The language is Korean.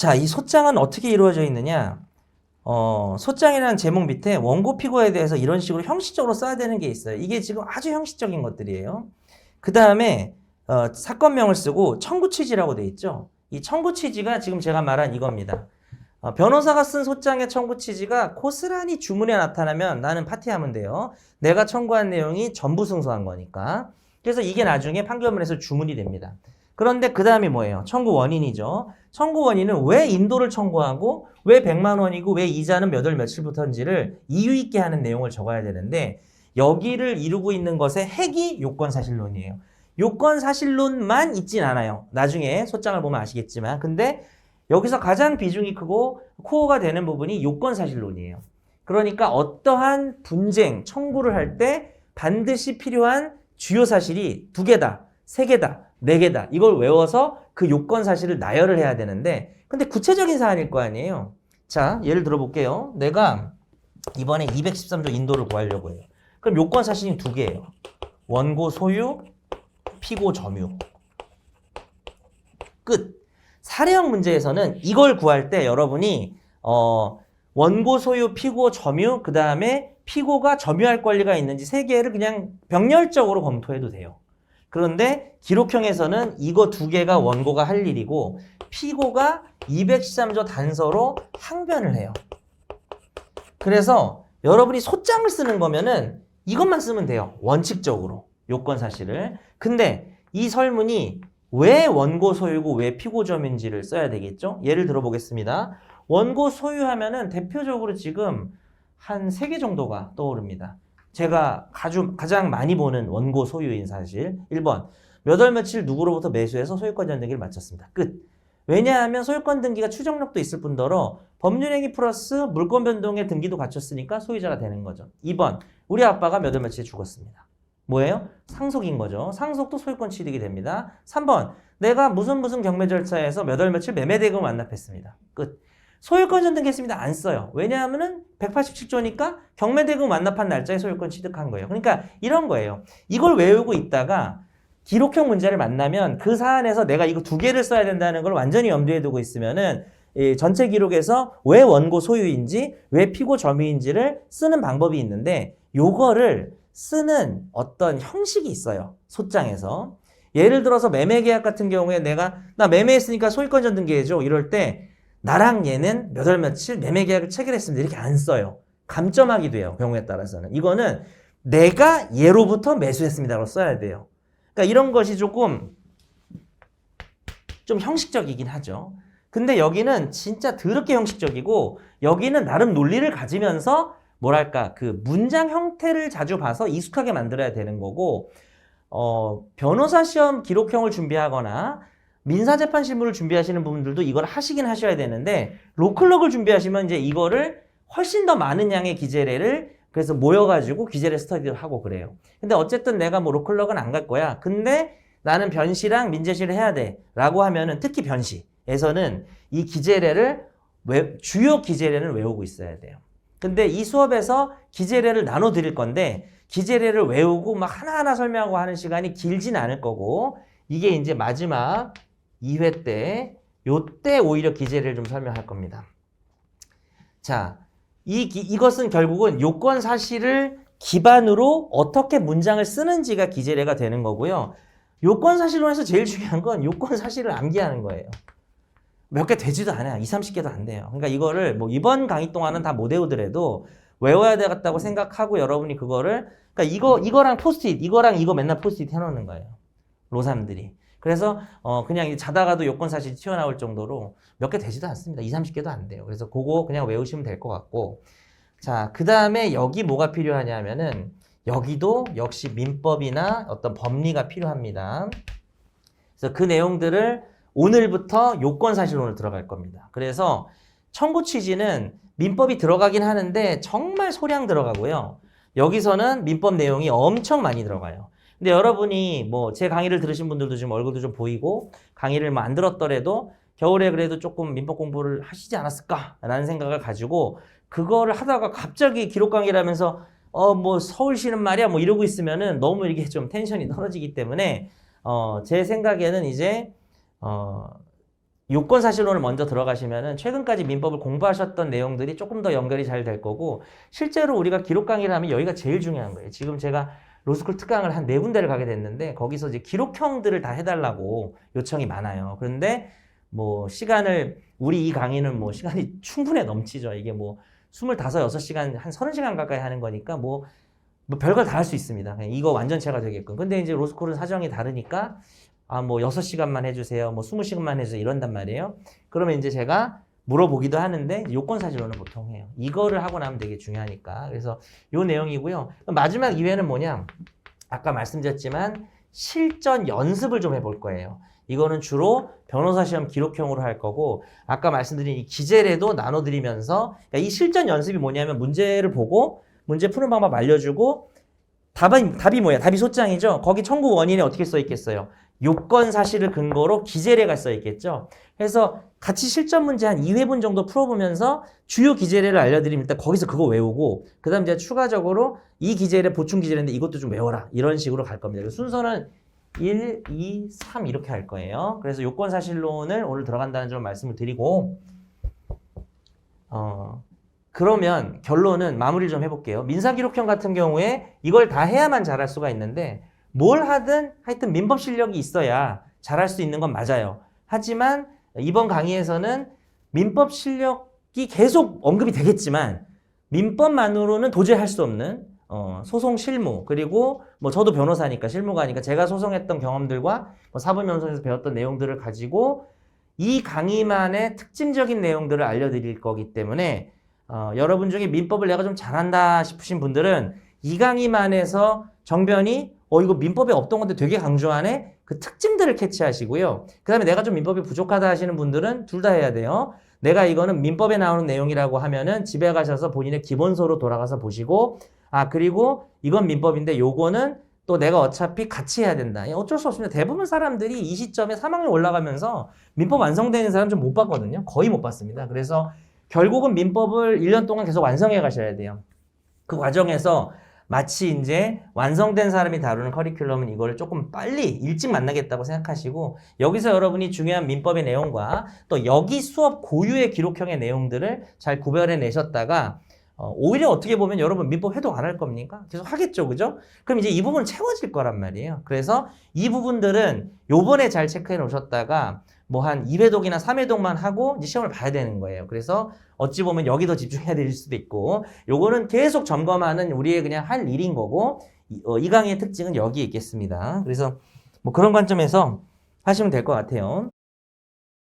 자, 이 소장은 어떻게 이루어져 있느냐? 어, 소장이라는 제목 밑에 원고 피고에 대해서 이런 식으로 형식적으로 써야 되는 게 있어요. 이게 지금 아주 형식적인 것들이에요. 그 다음에 어, 사건명을 쓰고 청구 취지라고 돼 있죠. 이 청구 취지가 지금 제가 말한 이겁니다. 어, 변호사가 쓴 소장의 청구 취지가 고스란히 주문에 나타나면 나는 파티하면 돼요. 내가 청구한 내용이 전부 승소한 거니까. 그래서 이게 나중에 판결문에서 주문이 됩니다. 그런데 그 다음이 뭐예요? 청구 원인이죠. 청구 원인은 왜 인도를 청구하고 왜 100만 원이고 왜 이자는 몇 월 며칠부터인지를 이유 있게 하는 내용을 적어야 되는데 여기를 이루고 있는 것의 핵이 요건 사실론이에요. 요건 사실론만 있진 않아요. 나중에 소장을 보면 아시겠지만. 근데 여기서 가장 비중이 크고 코어가 되는 부분이 요건 사실론이에요. 그러니까 어떠한 분쟁, 청구를 할 때 반드시 필요한 주요 사실이 두 개다, 세 개다, 네 개다. 이걸 외워서 그 요건 사실을 나열을 해야 되는데 근데 구체적인 사안일 거 아니에요. 자, 예를 들어 볼게요. 내가 이번에 213조 인도를 구하려고 해요. 그럼 요건 사실이 두 개예요. 원고 소유, 피고 점유. 끝. 사례형 문제에서는 이걸 구할 때 여러분이 어, 원고 소유, 피고 점유, 그 다음에 피고가 점유할 권리가 있는지 세 개를 그냥 병렬적으로 검토해도 돼요. 그런데 기록형에서는 이거 두 개가 원고가 할 일이고 피고가 213조 단서로 항변을 해요. 그래서 여러분이 소장을 쓰는 거면은 이것만 쓰면 돼요. 원칙적으로. 요건 사실을. 근데 이 설문이 왜 원고 소유고 왜 피고 점인지를 써야 되겠죠? 예를 들어 보겠습니다. 원고 소유하면은 대표적으로 지금 한 세 개 정도가 떠오릅니다. 제가 가주, 가장 많이 보는 원고 소유인 사실. 1번. 몇월 며칠 누구로부터 매수해서 소유권 전등기를 마쳤습니다. 끝. 왜냐하면 소유권 등기가 추정력도 있을 뿐더러 법률행위 플러스 물권 변동의 등기도 갖췄으니까 소유자가 되는 거죠. 2번. 우리 아빠가 몇월 며칠에 죽었습니다. 뭐예요? 상속인 거죠. 상속도 소유권 취득이 됩니다. 3번. 내가 무슨 무슨 경매 절차에서 몇월 며칠 매매 대금을 완납했습니다. 끝. 소유권 전등기했습니다. 안 써요. 왜냐하면은 187조니까 경매 대금 완납한 날짜에 소유권 취득한 거예요. 그러니까 이런 거예요. 이걸 외우고 있다가 기록형 문제를 만나면 그 사안에서 내가 이거 두 개를 써야 된다는 걸 완전히 염두에 두고 있으면은 이 전체 기록에서 왜 원고 소유인지 왜 피고 점유인지를 쓰는 방법이 있는데 요거를 쓰는 어떤 형식이 있어요. 소장에서. 예를 들어서 매매 계약 같은 경우에 내가 나 매매했으니까 소유권 전등기해줘 이럴 때 나랑 얘는 몇월 며칠 매매 계약을 체결했습니다. 이렇게 안 써요. 감점하기도 해요. 경우에 따라서는. 이거는 내가 얘로부터 매수했습니다라고 써야 돼요. 그러니까 이런 것이 조금 좀 형식적이긴 하죠. 근데 여기는 진짜 더럽게 형식적이고 여기는 나름 논리를 가지면서 뭐랄까 그 문장 형태를 자주 봐서 익숙하게 만들어야 되는 거고 어, 변호사 시험 기록형을 준비하거나 민사재판 실무를 준비하시는 분들도 이걸 하시긴 하셔야 되는데 로클럭을 준비하시면 이제 이거를 훨씬 더 많은 양의 기재례를 그래서 모여가지고 기재례 스터디를 하고 그래요. 근데 어쨌든 내가 뭐 로클럭은 안 갈 거야. 근데 나는 변시랑 민재시를 해야 돼. 라고 하면은 특히 변시에서는 이 기재례를 외, 주요 기재례를 외우고 있어야 돼요. 근데 이 수업에서 기재례를 나눠 드릴 건데 기재례를 외우고 막 하나하나 설명하고 하는 시간이 길진 않을 거고 이게 이제 마지막 2회 때, 요때 오히려 기재를 좀 설명할 겁니다. 자, 이, 기- 이것은 결국은 요건 사실을 기반으로 어떻게 문장을 쓰는지가 기재례가 되는 거고요. 요건 사실론에서 제일 중요한 건 요건 사실을 암기하는 거예요. 몇 개 되지도 않아요. 2, 30개도 안 돼요. 그러니까 이거를 뭐 이번 강의 동안은 다 못 외우더라도 외워야 되겠다고 생각하고 여러분이 그거를 그러니까 이거 이거랑 포스트잇 이거랑 이거 맨날 포스트잇 해 놓는 거예요. 로삼들이. 그래서 어 그냥 이 자다가도 요건 사실이 튀어나올 정도로 몇 개 되지도 않습니다. 2, 30개도 안 돼요. 그래서 그거 그냥 외우시면 될 것 같고 자, 그 다음에 여기 뭐가 필요하냐 하면은 여기도 역시 민법이나 어떤 법리가 필요합니다. 그래서 그 내용들을 오늘부터 요건 사실론을 들어갈 겁니다. 그래서 청구 취지는 민법이 들어가긴 하는데 정말 소량 들어가고요. 여기서는 민법 내용이 엄청 많이 들어가요. 근데 여러분이 뭐 제 강의를 들으신 분들도 지금 얼굴도 좀 보이고 강의를 뭐 안 들었더라도 겨울에 그래도 조금 민법 공부를 하시지 않았을까라는 생각을 가지고 그거를 하다가 갑자기 기록 강의를 하면서 어 뭐 서울시는 말이야 뭐 이러고 있으면은 너무 이게 좀 텐션이 떨어지기 때문에 어 제 생각에는 이제 어 요건 사실론을 먼저 들어가시면은 최근까지 민법을 공부하셨던 내용들이 조금 더 연결이 잘 될 거고 실제로 우리가 기록 강의를 하면 여기가 제일 중요한 거예요. 지금 제가 로스쿨 특강을 한 네 군데를 가게 됐는데 거기서 이제 기록형들을 다 해달라고 요청이 많아요. 그런데 뭐 시간을 우리 이 강의는 뭐 시간이 충분히 넘치죠. 이게 뭐 25, 6시간 한 30시간 가까이 하는 거니까 뭐, 뭐 별걸 다 할 수 있습니다. 이거 완전체가 되게끔. 근데 이제 로스쿨은 사정이 다르니까 아뭐 6시간만 해주세요. 뭐 20시간만 해주세요. 이런단 말이에요. 그러면 이제 제가 물어보기도 하는데 요건 사실로는 보통 해요. 이거를 하고 나면 되게 중요하니까. 그래서 요 내용이고요. 마지막 이외는 뭐냐? 아까 말씀드렸지만 실전 연습을 좀 해볼 거예요. 이거는 주로 변호사 시험 기록형으로 할 거고 아까 말씀드린 이 기재례도 나눠드리면서 그러니까 이 실전 연습이 뭐냐면 문제를 보고 문제 푸는 방법 알려주고 답은 답이 뭐야? 답이 소장이죠. 거기 청구 원인에 어떻게 써 있겠어요? 요건 사실을 근거로 기재례가 써 있겠죠. 그래서 같이 실전 문제 한 2회분 정도 풀어보면서 주요 기재례를 알려드리면 일단 거기서 그거 외우고 그 다음 이제 추가적으로 이 기재례 보충 기재례인데 이것도 좀 외워라 이런 식으로 갈 겁니다. 순서는 1, 2, 3 이렇게 할 거예요. 그래서 요건 사실론을 오늘 들어간다는 점 말씀을 드리고 어 그러면 결론은 마무리를 좀 해볼게요. 민사기록형 같은 경우에 이걸 다 해야만 잘할 수가 있는데 뭘 하든 하여튼 민법 실력이 있어야 잘할 수 있는 건 맞아요. 하지만 이번 강의에서는 민법 실력이 계속 언급이 되겠지만 민법만으로는 도저히 할 수 없는 어, 소송 실무 그리고 뭐 저도 변호사니까 실무가니까 제가 소송했던 경험들과 뭐 사법연수원에서 배웠던 내용들을 가지고 이 강의만의 특징적인 내용들을 알려드릴 거기 때문에 어, 여러분 중에 민법을 내가 좀 잘한다 싶으신 분들은 이 강의만에서 정변이 어 이거 민법에 없던 건데 되게 강조하네 그 특징들을 캐치하시고요. 그 다음에 내가 좀 민법이 부족하다 하시는 분들은 둘 다 해야 돼요. 내가 이거는 민법에 나오는 내용이라고 하면은 집에 가셔서 본인의 기본서로 돌아가서 보시고 아 그리고 이건 민법인데 요거는 또 내가 어차피 같이 해야 된다. 어쩔 수 없습니다. 대부분 사람들이 이 시점에 3학년 올라가면서 민법 완성되는 사람 좀 못 봤거든요. 거의 못 봤습니다. 그래서 결국은 민법을 1년 동안 계속 완성해 가셔야 돼요. 그 과정에서 마치 이제 완성된 사람이 다루는 커리큘럼은 이걸 조금 빨리 일찍 만나겠다고 생각하시고 여기서 여러분이 중요한 민법의 내용과 또 여기 수업 고유의 기록형의 내용들을 잘 구별해 내셨다가 어, 오히려 어떻게 보면 여러분 민법 회독 안 할 겁니까? 계속 하겠죠, 그죠? 그럼 이제 이 부분 채워질 거란 말이에요. 그래서 이 부분들은 요번에 잘 체크해 놓으셨다가 뭐 한 2회독이나 3회독만 하고 이제 시험을 봐야 되는 거예요. 그래서 어찌 보면 여기 더 집중해야 될 수도 있고 요거는 계속 점검하는 우리의 그냥 할 일인 거고 이, 어, 이 강의의 특징은 여기에 있겠습니다. 그래서 뭐 그런 관점에서 하시면 될 것 같아요.